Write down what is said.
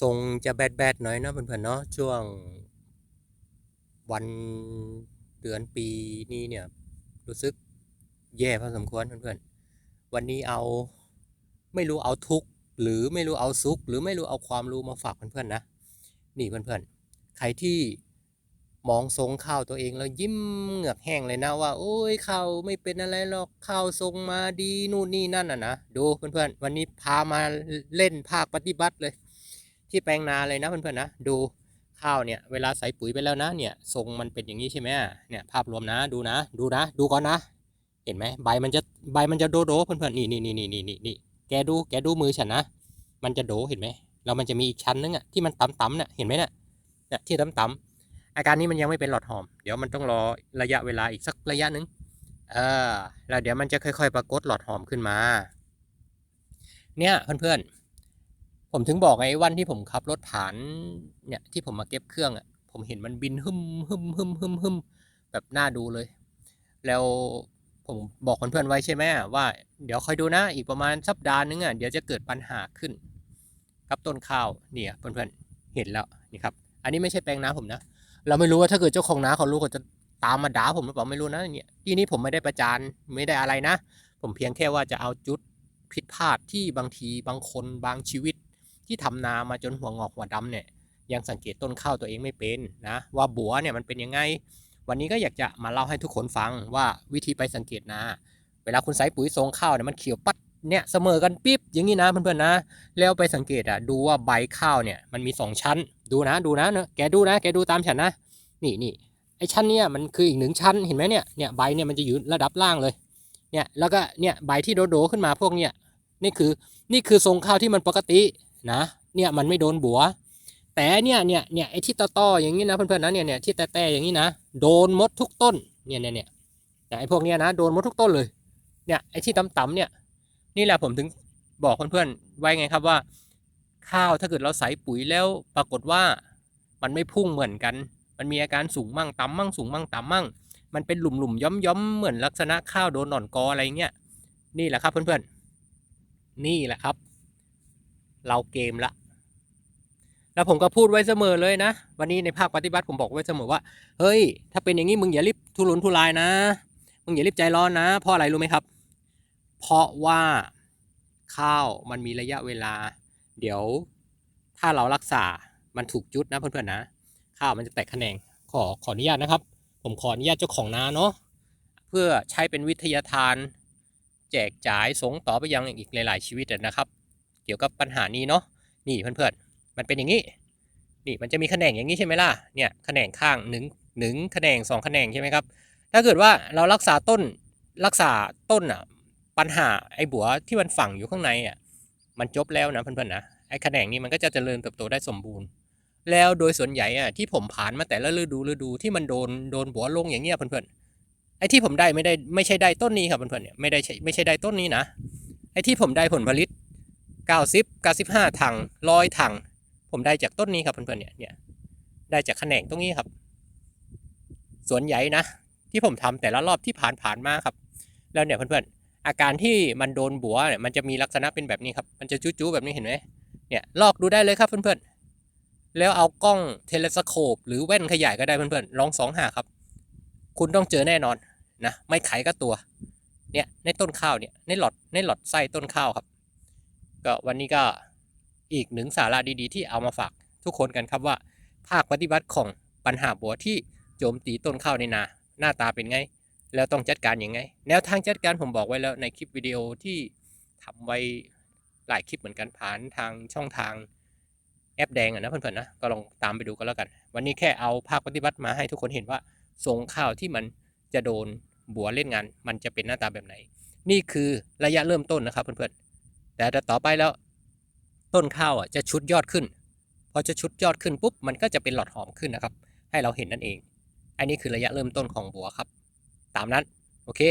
ทรงจะแบดๆหน่อยนะเพื่อนๆเนาะช่วงวันเดือนปีนี้เนี่ยรู้สึกแย่พอสมควรเพื่อนๆ วันนี้เอาไม่รู้เอาทุกหรือไม่รู้เอาสุขหรือไม่รู้เอาความรู้มาฝากเพื่อนๆนะนี่เพื่อนๆ ใครที่มองทรงข้าวตัวเองแล้วยิ้มเหงือกแห้งเลยนะว่า โอ้ยข้าวไม่เป็นอะไรหรอกข้าวทรงมาดีนู่นนี่นั่นอะนะดูเพื่อนๆ วันนี้พามาเล่นภาคปฏิบัติเลย ที่แปลงนาเลยนะเพื่อนๆนะดูข้าวเนี่ยเวลาใส่ปุ๋ยไปแล้วนะเนี่ยทรงมันเป็นอย่างนี้ใช่ไหมเนี่ยภาพรวมนะดูนะ ดูนะ ดูก่อนนะ เห็นไหมใบมันจะใบมันจะโดโดเพื่อนๆนี่นี่นี่นี่นี่นี่นี่แกดูแกดูมือฉันนะ มันจะโดเห็นไหมแล้วมันจะมีอีกชั้นนึงอะที่มันต่ำๆเนี่ยเห็นไหมเนี่ยเนี่ยที่ต่ำๆอาการนี้มันยังไม่เป็นหลอดหอม เดี๋ยวมันต้องรอระยะเวลาอีกสักระยะหนึ่งเออแล้วเดี๋ยวมันจะค่อย ๆ ปรากฏหลอดหอมขึ้นมา เนี่ยเพื่อนๆ ผมถึงบอกไงวันที่ผมขับรถผ่านเนี่ยที่ผมมาเก็บเครื่องอะ ผมเห็นมันบินหึมหึมหึมหึมหึมแบบน่าดูเลย แล้วผมบอกเพื่อนๆไว้ใช่ไหมว่าเดี๋ยวคอยดูนะ อีกประมาณสัปดาห์นึงอะเดี๋ยวจะเกิดปัญหาขึ้น กับต้นข้าวเนี่ยเพื่อนๆเห็นแล้วนี่ครับ อันนี้ไม่ใช่แปลงนาผมนะ เราไม่รู้ว่าถ้าเกิดเจ้าของนาเขารู้เขาจะตามมาด่าผมหรือเปล่าไม่รู้นะเนี่ยที่นี้ผมไม่ได้ประจานไม่ได้อะไรนะ ผมเพียงแค่ว่าจะเอาจุดผิดพลาดที่บางทีบางคนบางชีวิต ที่ทำนามาจนหัวงอกหัวดำเนี่ยยังสังเกตต้นข้าวตัวเองไม่เป็นนะว่าบัวเนี่ยมันเป็นยังไง วันนี้ก็อยากจะมาเล่าให้ทุกคนฟังว่าวิธีไปสังเกตนา เวลาคุณใส่ปุ๋ยทรงข้าวเนี่ยมันเขียวปัดเนี่ยเสมอกันปิ๊บอย่างนี้นะเพื่อนๆนะ แล้วไปสังเกตอะดูว่าใบข้าวเนี่ยมันมีสองชั้น ดูนะดูนะเนอะแกดูนะ แกดูตามฉันนะ นี่นี่ไอชั้นเนี่ยมันคืออีกหนึ่งชั้นเห็นไหมเนี่ยเนี่ยใบเนี่ยมันจะอยู่ระดับล่างเลยเนี่ยแล้วก็เนี่ยใบที่โดๆขึ้นมาพวกเนี่ยนี่คือนี่คือทรงข้าวที่มันปกติ นะเนี่ยมันไม่โดนบัว แต่เนี่ยเนี่ยเนี่ยไอ้ที่ต่อๆออย่างนี้นะเพื่อนๆนะเนี่ยเนี่ยที่แต่ๆอย่างนี้นะโดนมดทุกต้นเนี่ยเนี่ยเนี่ยไอ้พวกเนี้ยนะโดนมดทุกต้นเลยเนี่ยไอ้ที่ต่ำๆเนี่ยนี่แหละผมถึงบอกเพื่อนๆไว้ไงครับว่า ข้าวถ้าเกิดเราใส่ปุ๋ยแล้วปรากฏว่ามันไม่พุ่งเหมือนกัน มันมีอาการสูงมั่งต่ำมั่งสูงมั่งต่ำมั่ง มันเป็นหลุมๆย้อมๆเหมือนลักษณะข้าวโดนหนอนกออะไรเงี้ยนี่แหละครับเพื่อนๆนี่แหละครับ เราเกมละ แล้วผมก็พูดไว้เสมอเลยนะ วันนี้ในภาคปฏิบัติผมบอกไว้เสมอว่า เฮ้ย ถ้าเป็นอย่างนี้มึงอย่ารีบทุรนทุรายนะ มึงอย่ารีบใจร้อนนะ เพราะอะไรรู้ไหมครับ เพราะว่าข้าวมันมีระยะเวลา เดี๋ยวถ้าเรารักษา มันถูกจุดนะเพื่อนๆนะ ข้าวมันจะแตกแขนง ขอขออนุญาตนะครับ ผมขออนุญาตเจ้าของนาเนาะ เพื่อใช้เป็นวิทยาทาน แจกจ่ายสงต่อไปยังอีกหลาย ๆ ชีวิตนะครับ เกี่ยวกับปัญหานี้เนาะนี่เพื่อนๆมันเป็นอย่างนี้นี่มันจะมีแขนงอย่างนี้ใช่ไหมล่ะเนี่ยแขนงข้างหนึ่งหนึ่งแขนงสองแขนงใช่ไหมครับถ้าเกิดว่าเรารักษาต้นรักษาต้นอะปัญหาไอ้บัวที่มันฝังอยู่ข้างในอะมันจบแล้วนะเพื่อนๆนะไอ้แขนงนี้มันก็จะเจริญเติบโตได้สมบูรณ์ แล้วโดยส่วนใหญ่อะที่ผมผ่านมาแต่ละฤดูฤดูที่มันโดนโดนบัวลงอย่างเงี้ยเพื่อนๆไอ้ที่ผมได้ไม่ได้ไม่ใช่ได้ต้นนี้ครับเพื่อนๆเนี่ยไม่ได้ใช่ไม่ใช่ได้ต้นนี้นะไอ้ที่ผมได้ผลผลิต 90 95 ถังร้อยถัง ผมได้จากต้นนี้ครับเพื่อนๆเนี่ยเนี่ยได้จากแขนงตรงนี้ครับ สวนใหญ่นะ ที่ผมทำแต่ละรอบที่ผ่านผ่านๆมาครับ แล้วเนี่ยเพื่อนๆอาการที่มันโดนบัวเนี่ยมันจะมีลักษณะเป็นแบบนี้ครับ มันจะจู้ๆแบบนี้เห็นไหมเนี่ยลอกดูได้เลยครับเพื่อนๆแล้วเอากล้องเทเลสโคปหรือแว่นขยายก็ได้เพื่อนๆลองสองหาครับ คุณต้องเจอแน่นอนนะไม่ไขก็ตัวเนี่ยในต้นข้าวเนี่ยในหลอดในหลอดไส้ต้นข้าวครับ ก็วันนี้ก็อีกหนึ่งสาระดีๆ ที่เอามาฝากทุกคนกันครับว่า ภาคปฏิบัติของปัญหาบัวที่โจมตีต้นข้าวในนา หน้าตาเป็นไง แล้วต้องจัดการยังไง แนวทางจัดการผมบอกไว้แล้วในคลิปวิดีโอที่ทำไว้หลายคลิปเหมือนกันผ่านทางช่องทางแอปแดงอะนะเพื่อนๆนะก็ลองตามไปดูกันแล้วกัน วันนี้แค่เอาภาคปฏิบัติมาให้ทุกคนเห็นว่าทรงข้าวที่มันจะโดนบัวเล่นงาน มันจะเป็นหน้าตาแบบไหน นี่คือระยะเริ่มต้นนะครับเพื่อนๆ แต่ต่อไปแล้ว ต้นข้าวอะจะชุดยอดขึ้น พอจะชุดยอดขึ้นปุ๊บมันก็จะเป็นหลอดหอมขึ้นนะครับ ให้เราเห็นนั่นเอง อันนี้คือระยะเริ่มต้นของบัวครับ ตามนั้น โอเค